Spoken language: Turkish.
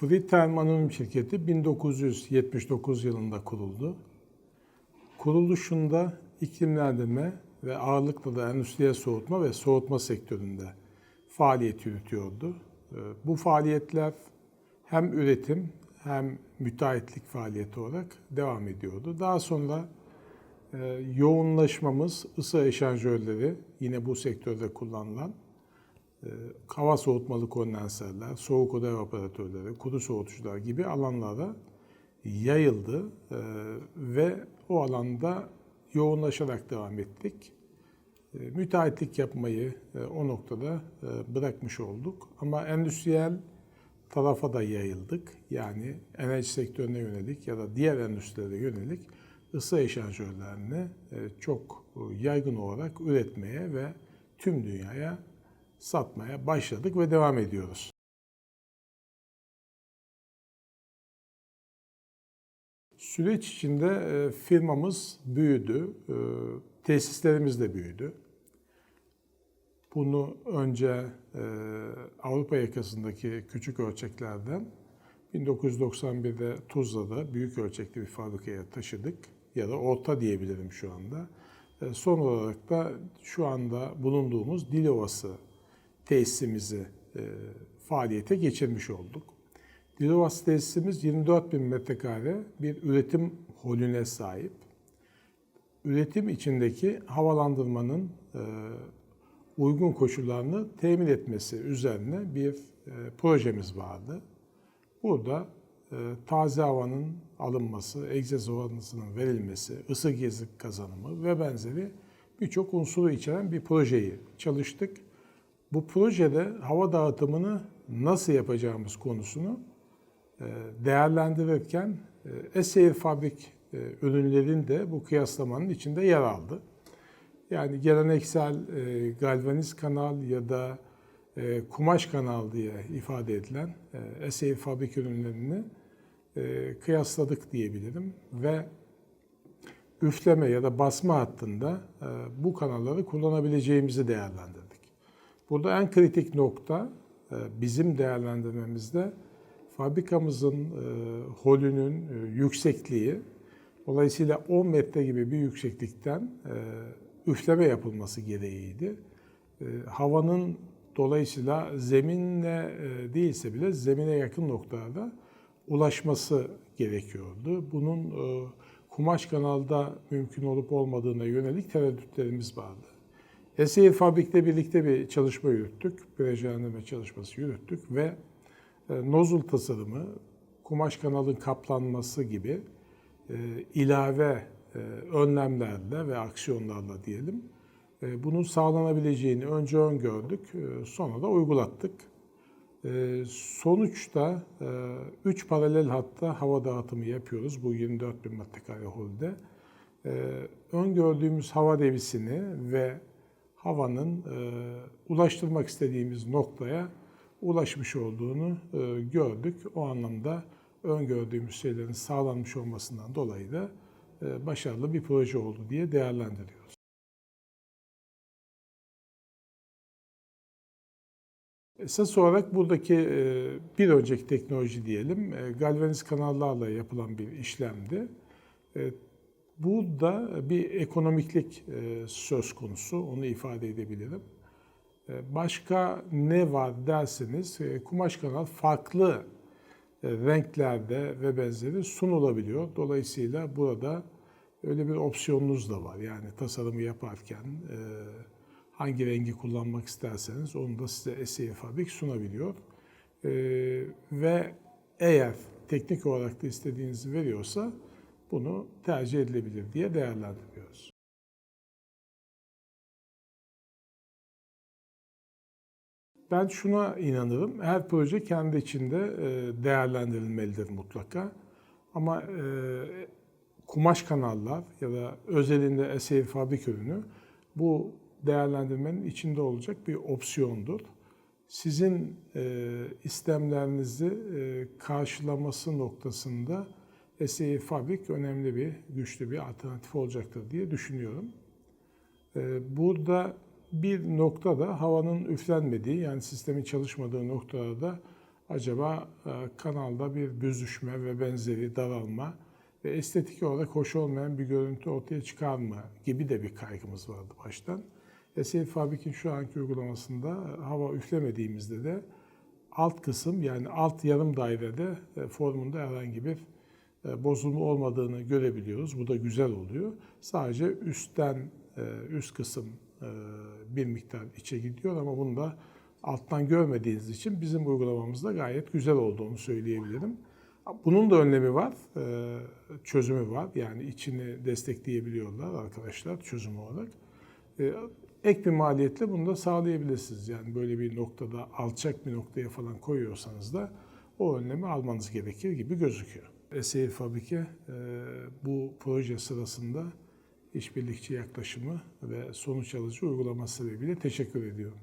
Friedhelm Anonim Şirketi 1979 yılında kuruldu. Kuruluşunda iklimlendirme ve ağırlıkla da endüstriyel soğutma ve soğutma sektöründe faaliyet yürütüyordu. Ee, Bu faaliyetler hem üretim hem müteahhitlik faaliyeti olarak devam ediyordu. Daha sonra e, yoğunlaşmamız ısı eşanjörleri yine bu sektörde kullanılan hava soğutmalı kondenserler, soğuk oda evaporatörleri, kuru soğutucular gibi alanlara yayıldı E, ve o alanda yoğunlaşarak devam ettik. E, Müteahhitlik yapmayı e, o noktada e, bırakmış olduk ama endüstriyel tarafa da yayıldık. Yani enerji sektörüne yönelik ya da diğer endüstrilere yönelik ısı eşanjörlerini e, çok yaygın olarak üretmeye ve tüm dünyaya satmaya başladık ve devam ediyoruz. Süreç içinde e, firmamız büyüdü, e, tesislerimiz de büyüdü. Bunu önce e, Avrupa yakasındaki küçük ölçeklerden 1991'de Tuzla'da büyük ölçekli bir fabrikaya taşıdık ya da orta diyebilirim şu anda. Son olarak da şu anda bulunduğumuz Dilovası tesisimizi e, faaliyete geçirmiş olduk. Dilovası tesisimiz 24 bin metrekare bir üretim holüne sahip. Üretim içindeki havalandırmanın e, uygun koşullarını temin etmesi üzerine bir e, projemiz vardı. Burada e, taze havanın alınması, egzoz havanın verilmesi, ısı gezi kazanımı ve benzeri birçok unsuru içeren bir projeyi çalıştık. Bu projede hava dağıtımını nasıl yapacağımız konusunu e, değerlendirirken e, Eseir Fabrik e, ürünlerin de bu kıyaslamanın içinde yer aldı. Yani geleneksel galvaniz kanal ya da kumaş kanal diye ifade edilen e, Eseir Fabrik ürünlerini kıyasladık diyebilirim ve üfleme ya da basma hattında bu kanalları kullanabileceğimizi değerlendirdik. Burada en kritik nokta e, bizim değerlendirmemizde fabrikamızın e, holünün e, yüksekliği, dolayısıyla 10 metre gibi bir yükseklikten üfleme yapılması gereğiydi. Havanın dolayısıyla zeminle değilse bile zemine yakın noktalarda ulaşması gerekiyordu. Bunun kumaş kanalda mümkün olup olmadığına yönelik tereddütlerimiz vardı. Eseyir Fabrik'le birlikte bir çalışma yürüttük. Projelendirme çalışması yürüttük ve e, nozul tasarımı, kumaş kanalın kaplanması gibi e, ilave e, önlemlerle ve aksiyonlarla diyelim bunun sağlanabileceğini önce öngördük, sonra da uygulattık. Sonuçta 3 paralel hatta hava dağıtımı yapıyoruz bu 24 bin metrekare holde. Öngördüğümüz hava devisini ve havanın e, ulaştırmak istediğimiz noktaya ulaşmış olduğunu e, gördük. O anlamda öngördüğümüz şeylerin sağlanmış olmasından dolayı da e, başarılı bir proje oldu diye değerlendiriyoruz. Esas olarak buradaki e, bir önceki teknoloji diyelim, e, galvaniz kanallarla yapılan bir işlemdi. E, Burada bir ekonomiklik e, söz konusu, onu ifade edebilirim. E, Başka ne var derseniz, e, kumaş kanal farklı renklerde ve benzeri sunulabiliyor. Dolayısıyla burada öyle bir opsiyonunuz da var. Yani tasarımı yaparken hangi rengi kullanmak isterseniz onu da size SEA Fabrik sunabiliyor. Ve eğer teknik olarak da istediğinizi veriyorsa bunu tercih edilebilir diye değerlendiriyoruz. Ben şuna inanırım. Her proje kendi içinde e, değerlendirilmelidir mutlaka. Ama e, kumaş kanallar ya da özelinde esir fabrik ürünü bu değerlendirmenin içinde olacak bir opsiyondur. Sizin e, istemlerinizi karşılaması noktasında SEI Fabrik önemli bir, güçlü bir alternatif olacaktır diye düşünüyorum. Ee, Burada bir noktada havanın üflenmediği yani sistemin çalışmadığı noktada acaba e, kanalda bir büzüşme ve benzeri daralma ve estetik olarak hoş olmayan bir görüntü ortaya çıkar mı gibi de bir kaygımız vardı baştan. Eseil Fabrik'in şu anki uygulamasında hava üflemediğimizde de alt kısım yani alt yarım dairede e, formunda herhangi bir bozulma olmadığını görebiliyoruz. Bu da güzel oluyor. Sadece üstten e, üst kısım e, bir miktar içe gidiyor ama bunu da alttan görmediğiniz için bizim uygulamamızda gayet güzel olduğunu söyleyebilirim. Bunun da önlemi var, e, çözümü var. Yani içini destekleyebiliyorlar arkadaşlar çözüm olarak. E, Ek bir maliyetle bunu da sağlayabilirsiniz. Yani böyle bir noktada alçak bir noktaya falan koyuyorsanız da o önlemi almanız gerekir gibi gözüküyor. Eseil Fabrike e, bu proje sırasında işbirlikçi yaklaşımı ve sonuç alıcı uygulaması sebebiyle teşekkür ediyorum.